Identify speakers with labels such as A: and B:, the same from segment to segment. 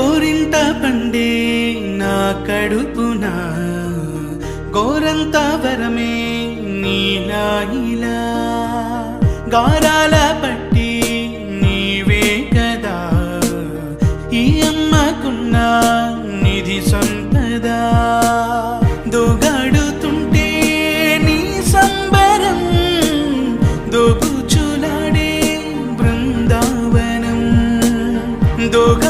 A: గోరింట పండే నా కడుపున గోరంత వరమే నీలా ఇలా గారాల పట్టి నీవే కదా ఈ అమ్మకున్న నిధి సంపదా. దోగాడుతుంటే నీ సంబరం దోపుచులాడే బృందావనం. దోగా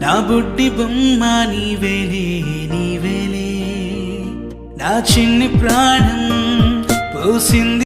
A: నా బుడ్డి బొమ్మ నీవేలే నీవేలే. నా చిన్ని ప్రాణం పోసింది